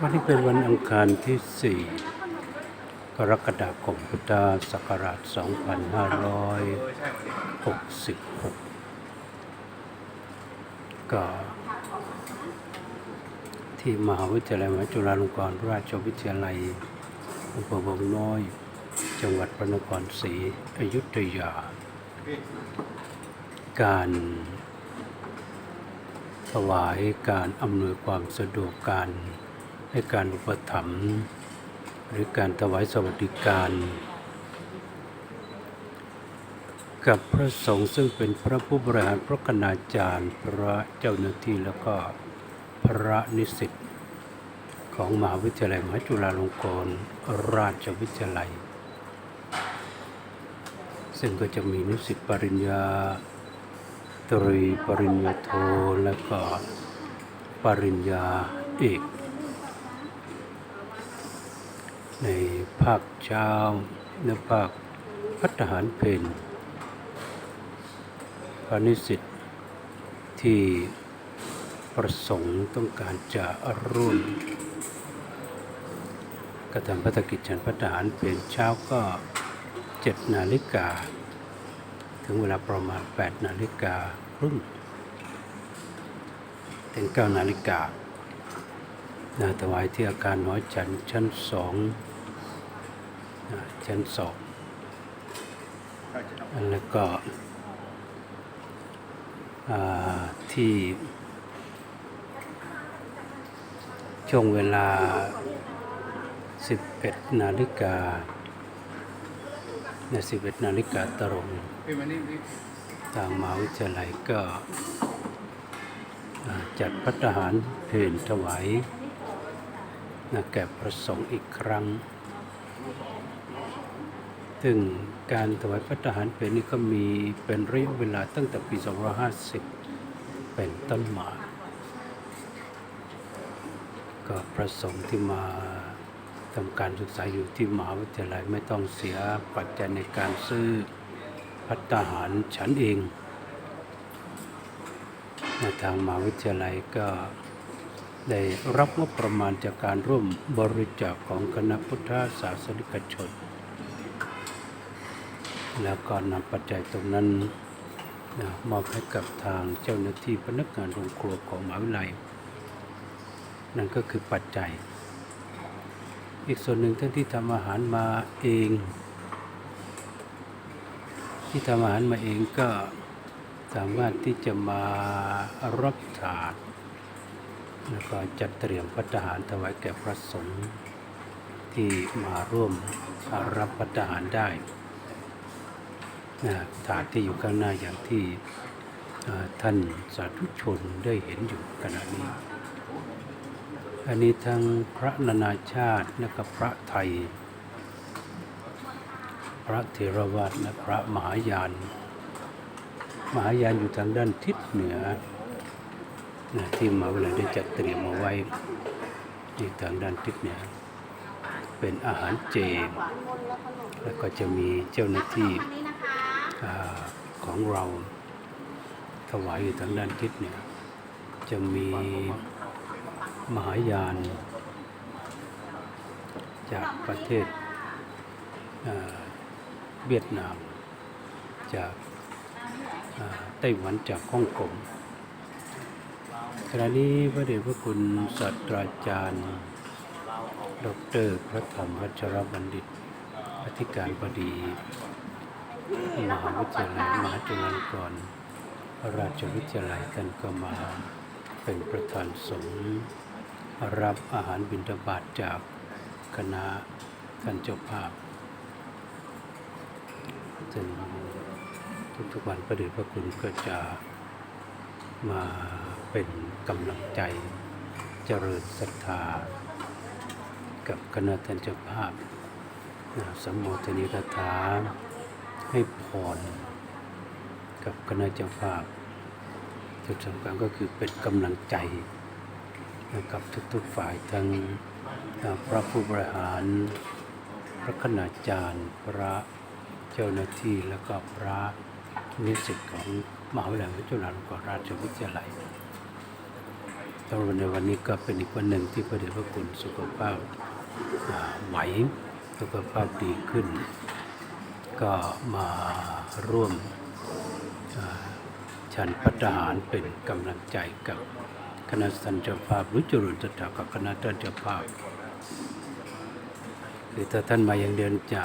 วันนี้เป็นวันอังคารที่ 4 กรกฎาคมพุทธศักราช 2566 ก็ที่มหาวิทยาลัยมหาจุฬาลงกรณราชวิทยาลัยอำเภอวังน้อย จังหวัดพระนครศรีอยุธยา การถวายการอำนวยความสะดวกการ ให้การอุปถัมภ์หรือการถวายสวัสดิการ กับพระสงฆ์ซึ่งเป็นพระผู้บริหารพระคณาจารย์ พระเจ้าหน้าที่แล้วก็พระนิสิตของมหาวิทยาลัยมหาจุฬาลงกรณราชวิทยาลัย ซึ่งก็จะมีนิสิตปริญญาตรีปริญญาโทและก็ปริญญาเอก ในภาคเช้าในภาคพัฒหารเพนพระนิสิตที่ประสงค์ต้องการจะร่วมกระทำพัฒกิจฉันพัฒหารเพนเช้าก็เจ็ดนาฬิกา ถึงเวลาประมาณ 8 นาฬิกาครึ่งถึง9นาฬิกา นาถวายที่อาคารหอฉันชั้นสองนะชั้นสองแล้วก็ที่ช่วงเวลา 11 นาฬิกาใน11 นาฬิกาตรงทางมหาวิทยาลัยก็จัดพัฒหารเพลถวาย นะแก่ประสงค์อีกครั้งซึ่งการถวายพัฒหารเพลนี้ก็มีเป็นระยะเวลาตั้งแต่ปี 2550 เป็นต้นมาก็ประสงค์ที่มาทำการศึกษาอยู่ที่มหาวิทยาลัยไม่ต้องเสียปัจจัยในการซื้อพัฒหารฉันเองในทางมหาวิทยาลัยก็ ได้รับงบประมาณจากการร่วมบริจาคของคณะพุทธศาสนิกชน แล้วก็นำปัจจัยตรงนั้นนะมอบให้กับทางเจ้าหน้าที่พนักงานโรงครัวของมหาวิทยาลัย นั่นก็คือปัจจัย อีกส่วนหนึ่งท่านที่ทำอาหารมาเอง ที่ทำอาหารมาเองก็สามารถที่จะมารับถาด แล้วก็จัดเตรียมพัฒหารถวายแก่พระสงฆ์ที่มาร่วมรับพัฒหารได้นะถาดที่อยู่ข้างหน้าอย่างที่ท่านสาธุชนได้เห็นอยู่ขณะนี้ อันนี้ทั้งพระนานาชาติและก็พระไทย พระเทรวาสและพระมหายาน มหายานอยู่ทางด้านทิศเหนือ นะที่มหาวิทยาลัยได้จัดเตรียมเอาไว้ที่ทางด้านทิศเหนือเป็นอาหารเจ แล้วก็จะมีเจ้าหน้าที่ของเราถวายอยู่ทางด้านทิศเหนือจะมีมหายาน จากประเทศเวียดนาม จากไต้หวันจากฮ่องกง ขณะนี้พระเดชพระคุณศาสตราจารย์ ดรพระธรรมวัชรบัณฑิต อธิการบดี มหาวิทยาลัยมหาจุฬาลงกรณราชวิทยาลัยท่านก็มาเป็นประธานสงฆ์รับอาหารบิณฑบาตจากคณะท่านเจ้าภาพซึ่งทุกๆวันพระเดชพระคุณก็จะมา เป็นกำลังใจเจริญศรัทธา กับคณะท่านเจ้าภาพนะสมโภชนิกถาให้พรกับคณะเจ้าภาพจุดสำคัญก็คือเป็นกำลังใจกับทุกๆฝ่ายทั้งพระผู้บริหาร พระคณาจารย์ พระเจ้าหน้าที่แล้วก็พระนิสิตของมหาวิทยาลัยจุฬาลงกรณราชวิทยาลัย ตอนในวันนี้ก็เป็นอีกวันหนึ่งที่พระเดชพระคุณสุขภาพไหวสุขภาพดีขึ้น ก็มาร่วมฉันพัฒหารเป็นกำลังใจกับคณะสันเจ้าภาพรือจุรุนตถากับคณะท่านเจ้าภาพคือถ้าท่านมาอย่างเดียวจะ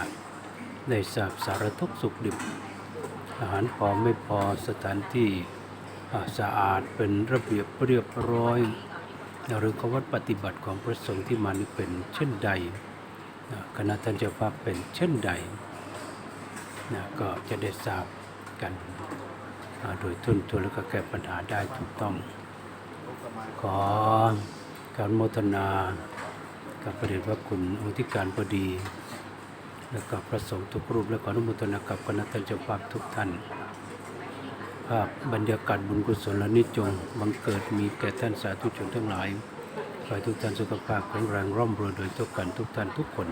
ได้ทราบสารทุกสุขดิบอาหารพอไม่พอสถานที่ สะอาดเป็นระเบียบเรียบร้อย หรือขวัดปฏิบัติของพระสงฆ์ที่มานี่เป็นเช่นใดคณะท่านเจ้าภาพเป็นเช่นใดนะก็จะได้ทราบกันโดยทุนตัวแล้วก็แก้ปัญหาได้ถูกต้อง ขอการโมทนากับพระเดชพระคุณองค์ธิการบดี และกับพระสงฆ์ทุกรูปและขออนุโมทนากับคณะท่านเจ้าภาพทุกท่านาพบรรยากาศบุญกุศลและนิจงบังเกิดมีแก่ท่านสาธุชนทั้งหลายขอให้ทุกท่านสุขภาพแข็งแรงร่ำรวยโดยทุกกันทุกท่านทุกคน